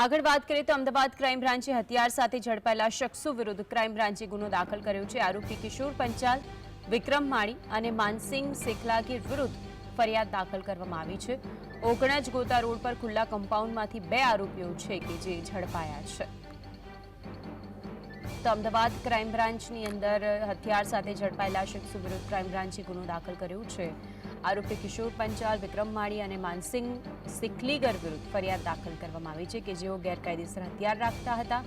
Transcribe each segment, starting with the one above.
આગળ વાત કરીએ તો અમદાવાદ ક્રાઇમ બ્રાન્ચે હથિયાર સાથે ઝડપાયેલા શખ્સો વિરુદ્ધ ક્રાઇમ બ્રાન્ચે ગુનો દાખલ કર્યો છે. આરોપી કિશોર પંચાલ, વિક્રમ માળી અને માનસિંહ શેખલાગીર વિરુદ્ધ ફરિયાદ દાખલ કરવામાં આવી છે. ઓગણજ ગોતા રોડ પર ખુલ્લા કમ્પાઉન્ડમાંથી બે આરોપીઓ છે કે જે ઝડપાયા છે. તો અમદાવાદ ક્રાઇમ બ્રાન્ચની અંદર હથિયાર સાથે ઝડપાયેલા શખ્સો વિરુદ્ધ ક્રાઇમ બ્રાન્ચે ગુનો દાખલ કર્યો છે. આરોપી કિશોર પંચાલ, વિક્રમ માળી અને માનસિંહ સિકલીગર વિરુદ્ધ ફરિયાદ દાખલ કરવામાં આવી છે કે જેઓ ગેરકાયદેસર હથિયાર રાખતા હતા.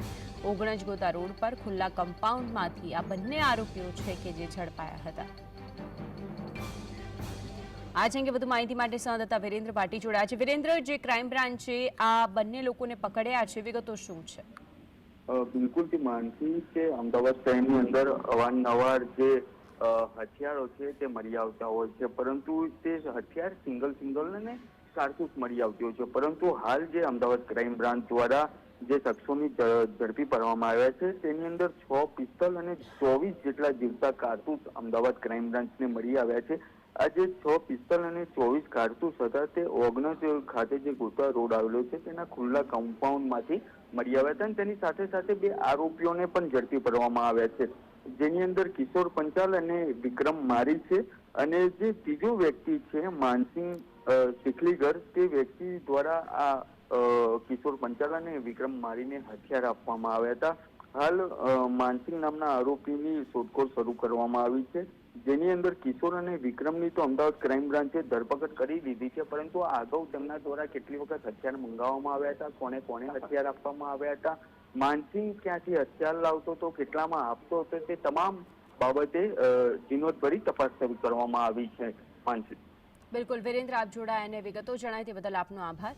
ઓગણજગોતા રોડ પર ખુલ્લા કમ્પાઉન્ડમાંથી આ બંને આરોપીઓ છે કે જે ઝડપાયા હતા. આજ અંગે વધુ માહિતી માટે સંવાદદાતા વિરેન્દ્ર પાટી જોડાયા છે. વિરેન્દ્ર, જે ક્રાઇમ બ્રાન્ચે આ બંને લોકોને પકડ્યા છે, વિગતો શું છે? બિલકુલ માનસિંહ છે. અમદાવાદ શહેરની અંદર અવારનવાર જે હથિયારો છે તે મળી આવતા હોય છે. પરંતુ તે હથિયાર સિંગલ સિંગલ અને કારતૂસ મળી આવતી હોય છે. પરંતુ હાલ જે અમદાવાદ ક્રાઇમ બ્રાન્ચ દ્વારા જે શખ્સોની ઝડપી પાડવામાં આવ્યા છે, તેની અંદર છ પિસ્તલ અને ચોવીસ જેટલા જીવતા કારતૂસ અમદાવાદ ક્રાઇમ બ્રાન્ચને મળી આવ્યા છે. આ જે છ પિસ્તલ અને ચોવીસ કારતૂસ હતા. તે ઓગણજ ખાતે જે ગોતા રોડ આવેલો છે, તેના ખુલ્લા કમ્પાઉન્ડમાંથી મળી આવ્યા હતા અને તેની સાથે સાથે બે આરોપીઓને પણ ઝડપી પાડવામાં આવ્યા છે. જેની અંદર કિશોર પંચાલ અને વિક્રમ મારી છે અને જે ત્રીજો વ્યક્તિ છે માનસિંહ અ, શીખલીગર તે વ્યક્તિ દ્વારા આ કિશોર પંચાલ અને વિક્રમ મારીને હથિયાર આપવામાં આવ્યા હતા. હાલ માનસિંહ નામના આરોપીની શોધખોળ શરૂ કરવામાં આવી છે. જેની અંદર કિશોર અને વિક્રમની તો અમદાવાદ ક્રાઇમ બ્રાન્ચે ધરપકડ કરી દીધી છે પરંતુ અગાઉ તેમના દ્વારા કેટલી વખત હથિયાર મંગાવવામાં આવ્યા હતા કોને કોને હથિયાર આપવામાં આવ્યા હતા માનસિંહ ક્યાંથી હથિયાર લાવતો હતો, કેટલામાં આપતો હતો, તે તમામ બાબતે જીનોદભરી તપાસ શરૂ કરવામાં આવી છે, માનસિંહ. બિલકુલ. વિરેન્દ્ર, આપ જોડાયા અને વિગતો જણાય તે બદલ આપનો આભાર.